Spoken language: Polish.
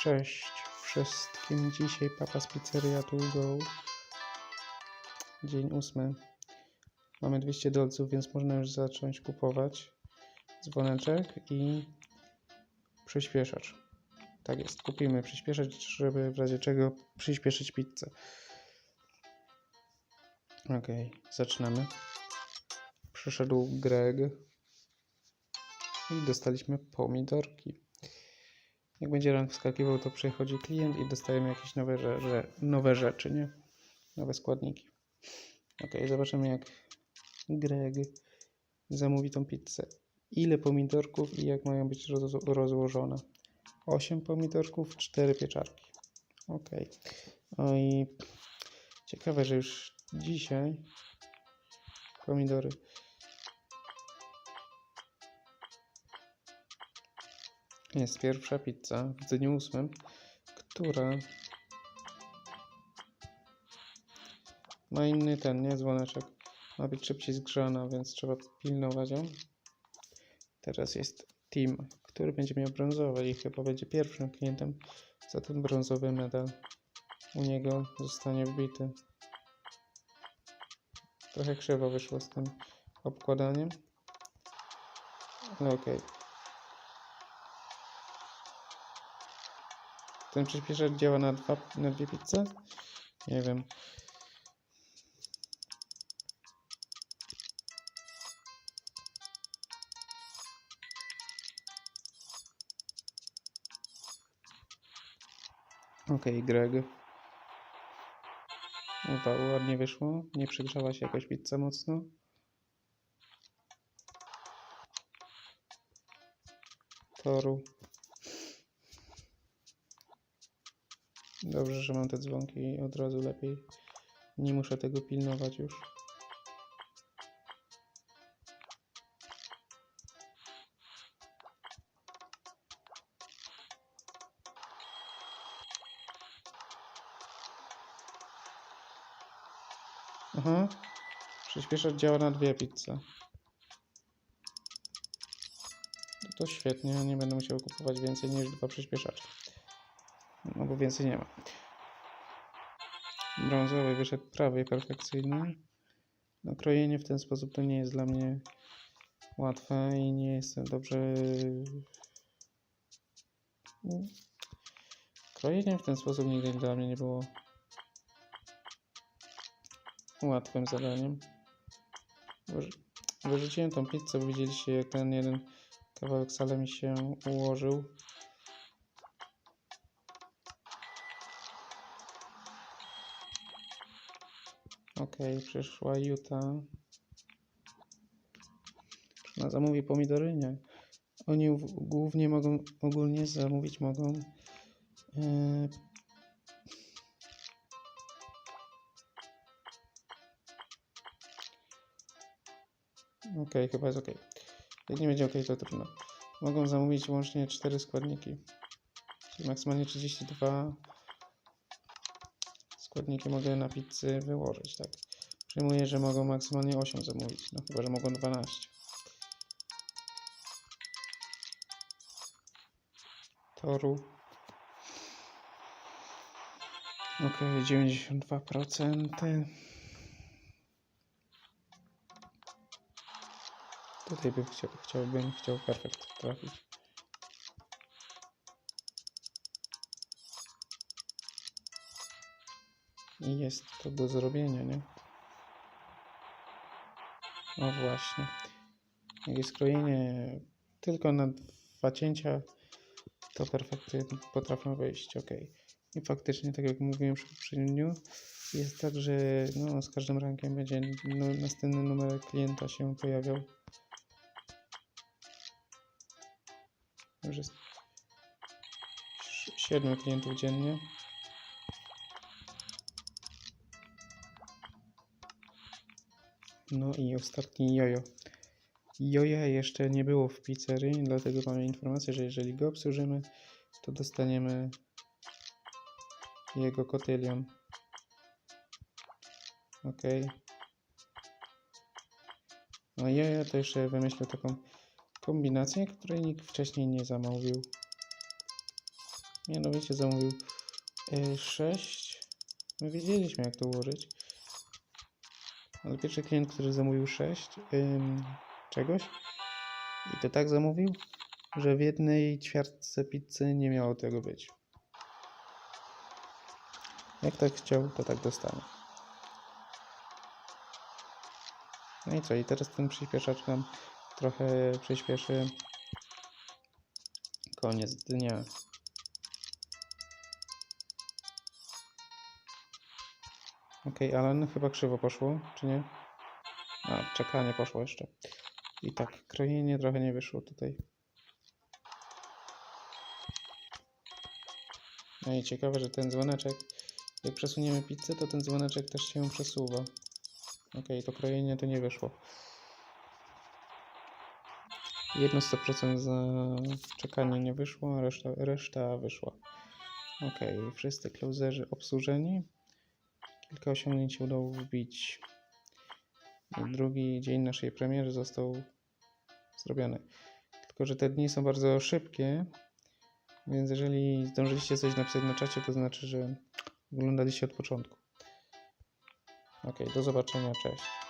Cześć wszystkim. Dzisiaj Papa z Pizzeria to go. Dzień ósmy. Mamy 200 dolców, więc można już zacząć kupować dzwoneczek i przyspieszacz. Tak jest, kupimy przyspieszacz, żeby w razie czego przyspieszyć pizzę. Ok, zaczynamy. Przyszedł Greg i dostaliśmy pomidorki. Jak będzie rank wskakiwał, to przychodzi klient i dostajemy jakieś nowe, rze- nowe rzeczy, nie? Nowe składniki. Ok, zobaczymy jak Greg zamówi tą pizzę. Ile pomidorków i jak mają być roz- rozłożone. 8 pomidorków, 4 pieczarki. Ok. No i ciekawe, że już dzisiaj pomidory jest pierwsza pizza w dniu ósmym, która ma inny ten, nie? Dzwoneczek. Ma być szybciej zgrzana, więc trzeba pilnować ją. Teraz jest Team, który będzie miał brązowy i chyba będzie pierwszym klientem za ten brązowy medal. U niego zostanie wbity. Trochę krzywo wyszło z tym obkładaniem. Ale okej. Ten przyspieszacz działa na, dwa, na dwie pizze? Nie wiem. Okej, Greg. Chyba ładnie wyszło. Nie przygrzała się jakoś pizza mocno. Toru. Dobrze, że mam te dzwonki od razu lepiej. Nie muszę tego pilnować już. Aha. Przyspieszacz działa na dwie pizze. To świetnie, nie będę musiał kupować więcej niż dwa przyspieszacze. No bo więcej nie ma. Brązowy wyszedł prawie perfekcyjny. No krojenie w ten sposób to nie jest dla mnie łatwe i nie jestem dobrze... Krojenie w ten sposób nigdy dla mnie nie było łatwym zadaniem. Wyrzuciłem tą pizzę, bo widzieliście jak ten jeden kawałek salami się ułożył. Okej, przyszła Juta. Ona zamówi pomidory? Nie. Oni głównie mogą, ogólnie zamówić mogą yy, Okej, chyba jest ok. Jak nie będzie ok, to trudno. Mogą zamówić łącznie 4 składniki. Czyli maksymalnie 32 składniki mogę na pizzy wyłożyć, tak. Przyjmuję, że mogą maksymalnie 8 zamówić, no chyba, że mogą 12. Toru. Ok, 92%. Tutaj bym chciał, chciałbym chciał perfekt trafić. I jest to do zrobienia, nie? O właśnie. Jak jest krojenie tylko na dwa cięcia, to perfekty potrafią wyjść, ok. I faktycznie, tak jak mówiłem przy poprzednim dniu, jest tak, że no, z każdym rankiem będzie no, następny numer klienta się pojawiał. Już jest si- siedmiu klientów dziennie. No i ostatni jojo. Joja jeszcze nie było w pizzerii, dlatego mamy informację, że jeżeli go obsłużymy, to dostaniemy jego kotylion. Ok. No joja to jeszcze wymyślił taką kombinację, której nikt wcześniej nie zamówił. Mianowicie zamówił 6. My wiedzieliśmy jak to ułożyć. Ale pierwszy klient, który zamówił 6 czegoś i to tak zamówił, że w jednej ćwiartce pizzy nie miało tego być. Jak tak chciał, to tak dostanie. No i co? I teraz ten przyspieszacz nam trochę przyspieszy koniec dnia. Okej, ale no chyba krzywo poszło, czy nie? A, czekanie poszło jeszcze. I tak, krojenie trochę nie wyszło tutaj. No i ciekawe, że ten dzwoneczek, jak przesuniemy pizzę, to ten dzwoneczek też się przesuwa. Okej, to krojenie to nie wyszło. Jedno 100% za czekanie nie wyszło, reszta, reszta wyszła. Okej, wszyscy closerzy obsłużeni. Kilka osiągnięć udało wbić. Drugi dzień naszej premiery został zrobiony. Tylko, że te dni są bardzo szybkie, więc jeżeli zdążyliście coś napisać na czacie, to znaczy, że oglądaliście od początku. Ok, do zobaczenia, cześć.